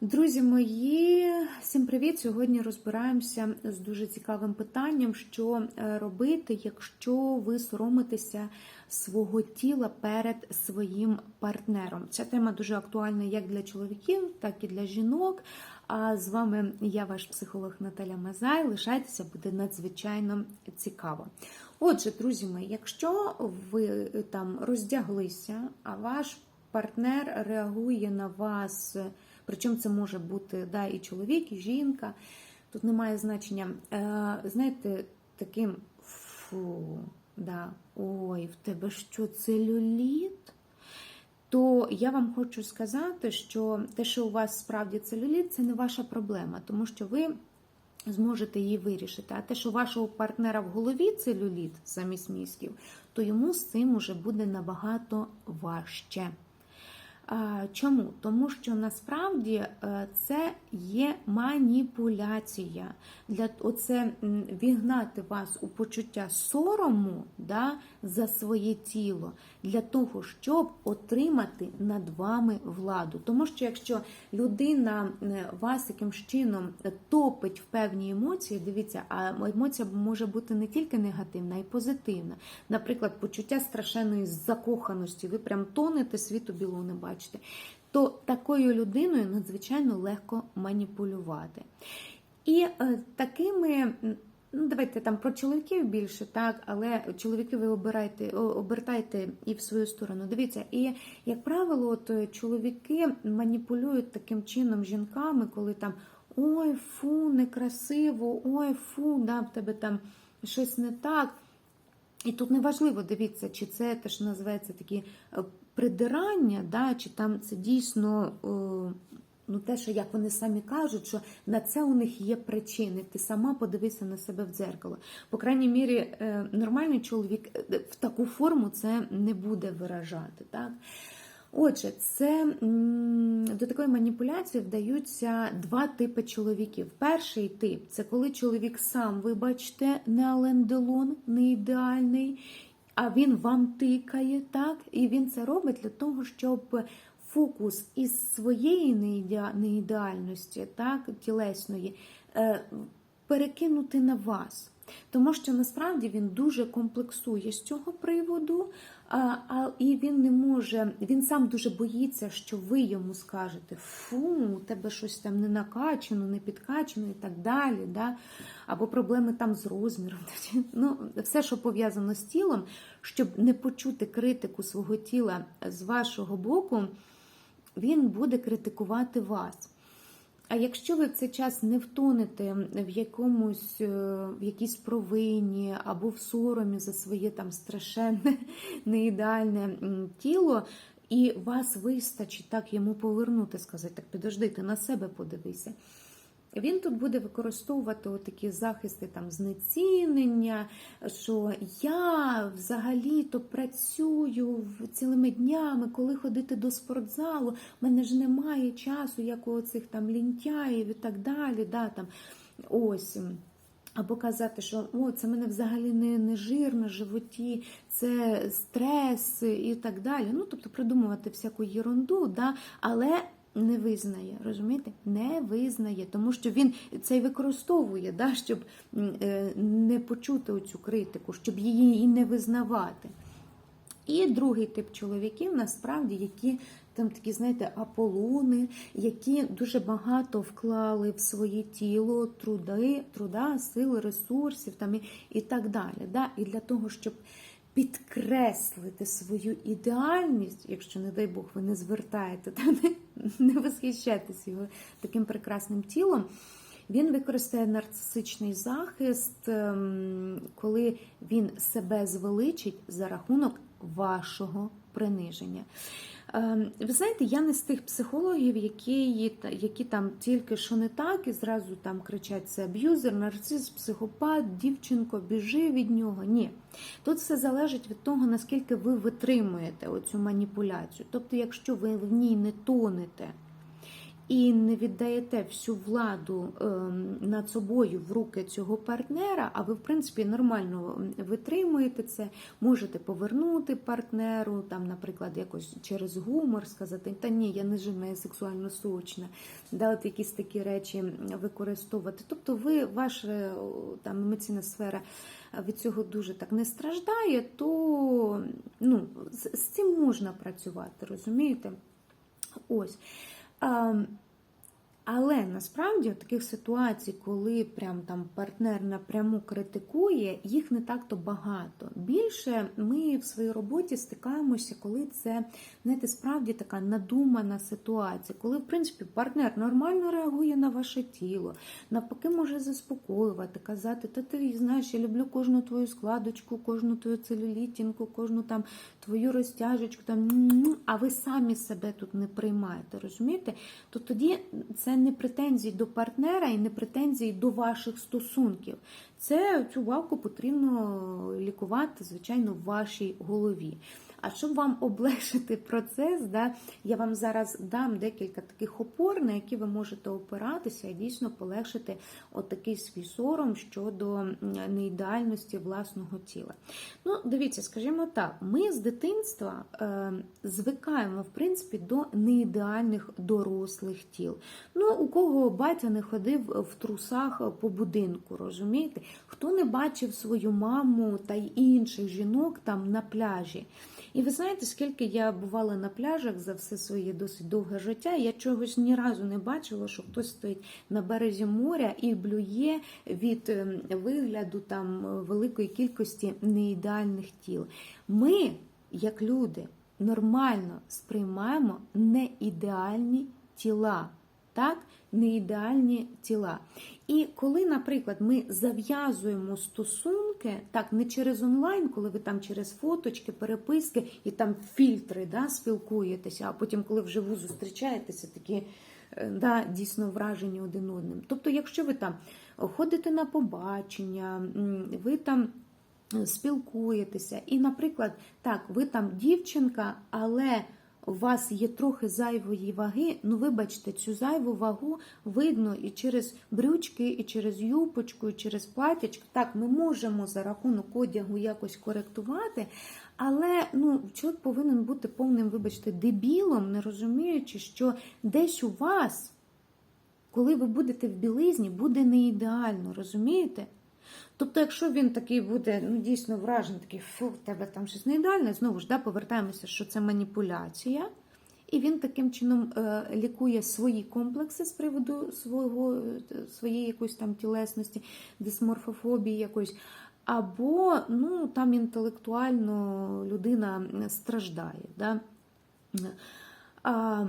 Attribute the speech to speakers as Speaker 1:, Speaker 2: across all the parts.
Speaker 1: Друзі мої, всім привіт! Сьогодні розбираємося з дуже цікавим питанням, що е, робити, якщо ви соромитеся свого тіла перед своїм партнером. Ця тема дуже актуальна як для чоловіків, так і для жінок. А з вами я, ваш психолог Наталя Мазай. Лишайтеся, буде надзвичайно цікаво. Отже, друзі мої, якщо ви там роздяглися, а ваш партнер реагує на вас. Причому це може бути да, і чоловік, і жінка. Тут немає значення. Е, знаєте, таким фу, да, ой, в тебе що целюліт? То я вам хочу сказати, що те, що у вас справді целюліт, це не ваша проблема, тому що ви зможете її вирішити. А те, що вашого партнера в голові целюліт замість мізків, то йому з цим уже буде набагато важче. Чому? Тому що насправді е, це є маніпуляція. Для оце вігнати вас у почуття сорому да, за своє тіло, для того, щоб отримати над вами владу. Тому що якщо людина вас якимсь чином топить в певні емоції, дивіться, а емоція може бути не тільки негативна, а й позитивна. Наприклад, почуття страшенної закоханості, ви прям тонете, світу білого не бачите. То такою людиною надзвичайно легко маніпулювати. І е, такими, ну давайте там про чоловіків більше, так, але чоловіки ви обирайте, обертайте і в свою сторону. Дивіться, і як правило, от чоловіки маніпулюють таким чином жінками, коли там ой, фу, некрасиво, ой, фу, да, в тебе там щось не так. І тут неважливо, дивіться, чи це теж називається такі е, придирання, да, чи там це дійсно ну, те, що як вони самі кажуть, що на це у них є причини. Ти сама подивися на себе в дзеркало. По крайній мірі, е, нормальний чоловік е, в таку форму це не буде виражати. Так? Отже, це до такої маніпуляції вдаються два типи чоловіків. Перший тип це коли чоловік сам, вибачте, не Ален Делон, не ідеальний, а він вам тикає, так? І він це робить для того, щоб фокус із своєї неідеальності, так, тілесної, е, перекинути на вас. Тому що насправді він дуже комплексує з цього приводу, а, і він не може, він сам дуже боїться, що ви йому скажете фу, у тебе щось там не накачано, не підкачано і так далі. Да? Або проблеми там з розміром. Ну, Все, що пов'язано з тілом, щоб не почути критику свого тіла з вашого боку, він буде критикувати вас. А якщо ви в цей час не втонете в якомусь е, в якійсь провині або в соромі за своє там страшенне, неідеальне тіло, і вас вистачить так йому повернути, сказати, так підожди, на себе подивися. Він тут буде використовувати такі захисти там знецінення, що я взагалі-то працюю цілими днями, коли ходити до спортзалу, в мене ж немає часу, як у цих там лінтяїв і так далі. Да, там, ось. Або казати, що о, це мене взагалі не не жир на животі, це стрес і так далі. Ну, тобто придумувати всяку єрунду, да, але не визнає, розумієте? Не визнає, тому що він це й використовує, да, щоб е, не почути оцю критику, щоб її і не визнавати. І другий тип чоловіків, насправді, які там такі, знаєте, аполони, які дуже багато вклали в своє тіло труди, труда, сили, ресурсів там і, і так далі. Да? І для того, щоб підкреслити свою ідеальність, якщо, не дай Бог, ви не звертаєте, та не, не восхищаєтесь його таким прекрасним тілом. Він використає нарцисичний захист, ем, коли він себе звеличить за рахунок вашого приниження. Ем, ви знаєте, я не з тих психологів, які які там тільки що не так, і зразу там кричать це аб'юзер, нарцис, психопат, дівчинко, біжи від нього. Ні. Тут все залежить від того, наскільки ви витримуєте оцю маніпуляцію. Тобто, якщо ви в ній не тонете, і не віддаєте всю владу ем, над собою в руки цього партнера, а ви, в принципі, нормально витримуєте це, можете повернути партнеру, там, наприклад, якось через гумор сказати, та ні, я не жена, я сексуально сочна, да, от якісь такі речі використовувати. Тобто, ви ваша там емоційна сфера від цього дуже так не страждає, то ну, з, з цим можна працювати, розумієте? Ось. А, але насправді в таких ситуацій, коли прям там партнер напряму критикує, їх не так-то багато. Більше ми в своїй роботі стикаємося, коли це знаєте, справді така надумана ситуація, коли в принципі партнер нормально реагує на ваше тіло, навпаки, може заспокоювати, казати, та ти знаєш, я люблю кожну твою складочку, кожну твою целюлітінку, кожну там твою розтяжечку, там, а ви самі себе тут не приймаєте, розумієте? То тоді це не претензії до партнера і не претензії до ваших стосунків. Це цю вавку потрібно лікувати, звичайно, в вашій голові. А щоб вам облегшити процес, да, я вам зараз дам декілька таких опор, на які ви можете опиратися і дійсно полегшити отакий свій сором щодо неідеальності власного тіла. Ну, дивіться, скажімо так, ми з дитинства е, звикаємо, в принципі, до неідеальних дорослих тіл. Ну, у кого батя не ходив в трусах по будинку, розумієте? Хто не бачив свою маму та й інших жінок там на пляжі. І ви знаєте, скільки я бувала на пляжах за все своє досить довге життя, я чогось ні разу не бачила, що хтось стоїть на березі моря і блює від ем, вигляду там великої кількості неідеальних тіл. Ми, як люди, нормально сприймаємо неідеальні тіла. Так, неідеальні тіла. І коли, наприклад, ми зав'язуємо стосунки, так, не через онлайн, коли ви там через фоточки, переписки і там фільтри да, спілкуєтеся, а потім, коли вживу зустрічаєтеся, такі е, да, дійсно вражені один одним. Тобто, якщо ви там ходите на побачення, ви там. Спілкуєтеся, і, наприклад, так, ви там дівчинка, але у вас є трохи зайвої ваги, ну вибачте, цю зайву вагу видно і через брючки, і через юпочку, і через платячку. Так, ми можемо за рахунок одягу якось коректувати, але ну, чоловік повинен бути повним, вибачте, дебілом, не розуміючи, що десь у вас, коли ви будете в білизні, буде не ідеально, розумієте? Тобто, якщо він такий буде ну, дійсно вражений, такий фу, в тебе там щось не ідеальне, знову ж да, повертаємося, що це маніпуляція, і він таким чином е, лікує свої комплекси з приводу свого, своєї якоїсь там тілесності, дисморфофобії якоїсь. Або ну, там інтелектуально людина страждає. Да? А,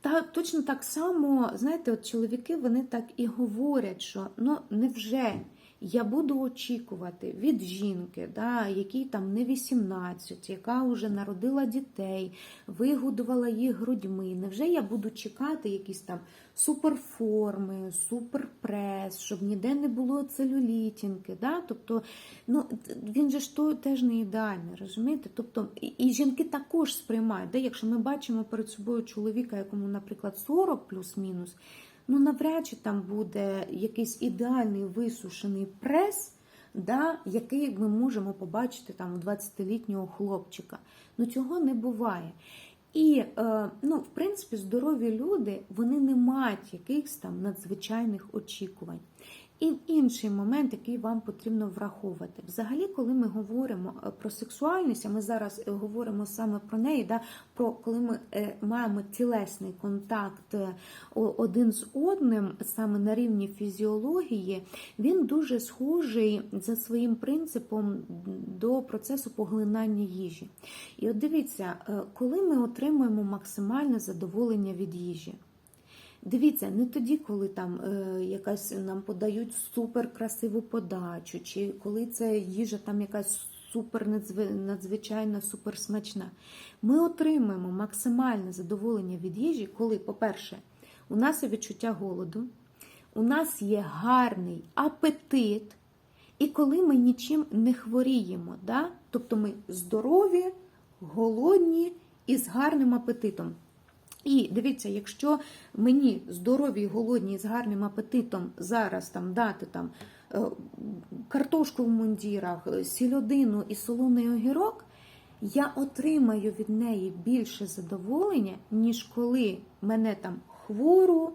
Speaker 1: та точно так само, знаєте, от чоловіки вони так і говорять, що ну невже я буду очікувати від жінки, да, якій там не 18, яка вже народила дітей, вигодувала їх грудьми. Невже я буду чекати якісь там суперформи, суперпрес, щоб ніде не було целюлітінки? Да? Тобто, ну, він же ж то теж не ідеальний, розумієте? Тобто, і, жінки також сприймають, да? якщо ми бачимо перед собою чоловіка, якому, наприклад, 40 плюс-мінус ну навряд чи там буде якийсь ідеальний висушений прес, да, який ми можемо побачити там у 20-літнього хлопчика. Ну цього не буває. І, е, ну, в принципі, здорові люди вони не мають якихось там надзвичайних очікувань. І інший момент, який вам потрібно враховувати. Взагалі, коли ми говоримо е, про сексуальність, а ми зараз е, говоримо саме про неї, да, про коли ми е, маємо тілесний контакт один з одним, саме на рівні фізіології, він дуже схожий за своїм принципом до процесу поглинання їжі. І от дивіться, коли ми отримуємо максимальне задоволення від їжі. Дивіться, не тоді, коли там е, якась нам подають супер красиву подачу, чи коли це їжа там якась супер надзвичайна, супер смачна. Ми отримуємо максимальне задоволення від їжі, коли, по-перше, у нас є відчуття голоду, у нас є гарний апетит, і коли ми нічим не хворіємо. Да? Тобто ми здорові, голодні і з гарним апетитом. І дивіться, якщо мені здорові, голодні, з гарним апетитом зараз там дати там е, картошку в мундірах, е, сільодину і солоний огірок, я отримаю від неї більше задоволення, ніж коли мене там хвору,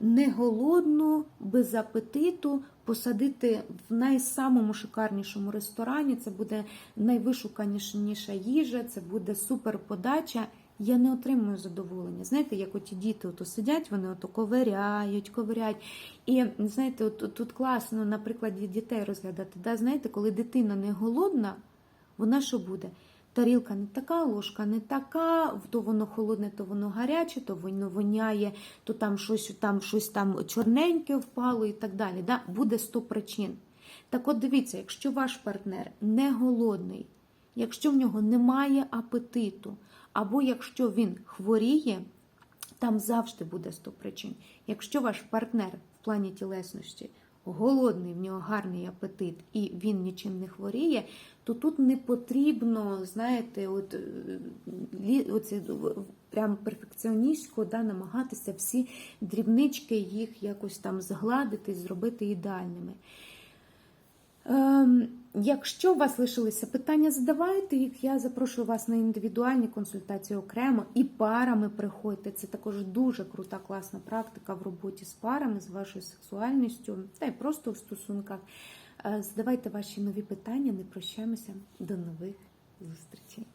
Speaker 1: не голодну, без апетиту посадити в найсамому шикарнішому ресторані. Це буде найвишуканіша їжа, це буде супер подача. Я не отримую задоволення. Знаєте, як оті діти ото сидять, вони ото ковиряють, ковиряють. І знаєте, от, тут класно на прикладі дітей розглядати. Да? Знаєте, коли дитина не голодна, вона що буде? Тарілка не така, ложка не така, то воно холодне, то воно гаряче, то воно воняє, то там щось там щось там чорненьке впало і так далі. Да? Буде 100 причин. Так от дивіться, якщо ваш партнер не голодний, якщо в нього немає апетиту, або якщо він хворіє, там завжди буде 100 причин. Якщо ваш партнер в плані тілесності голодний, в нього гарний апетит і він нічим не хворіє, то тут не потрібно, знаєте, от, е, оці, прям перфекціоністсько да, намагатися всі дрібнички їх якось там згладити, зробити ідеальними. Ем, якщо у вас лишилися питання, задавайте їх. Я запрошую вас на індивідуальні консультації окремо і парами приходьте. Це також дуже крута, класна практика в роботі з парами, з вашою сексуальністю, та й просто в стосунках. Е, Задавайте ваші нові питання, не прощаємося. До нових зустрічей.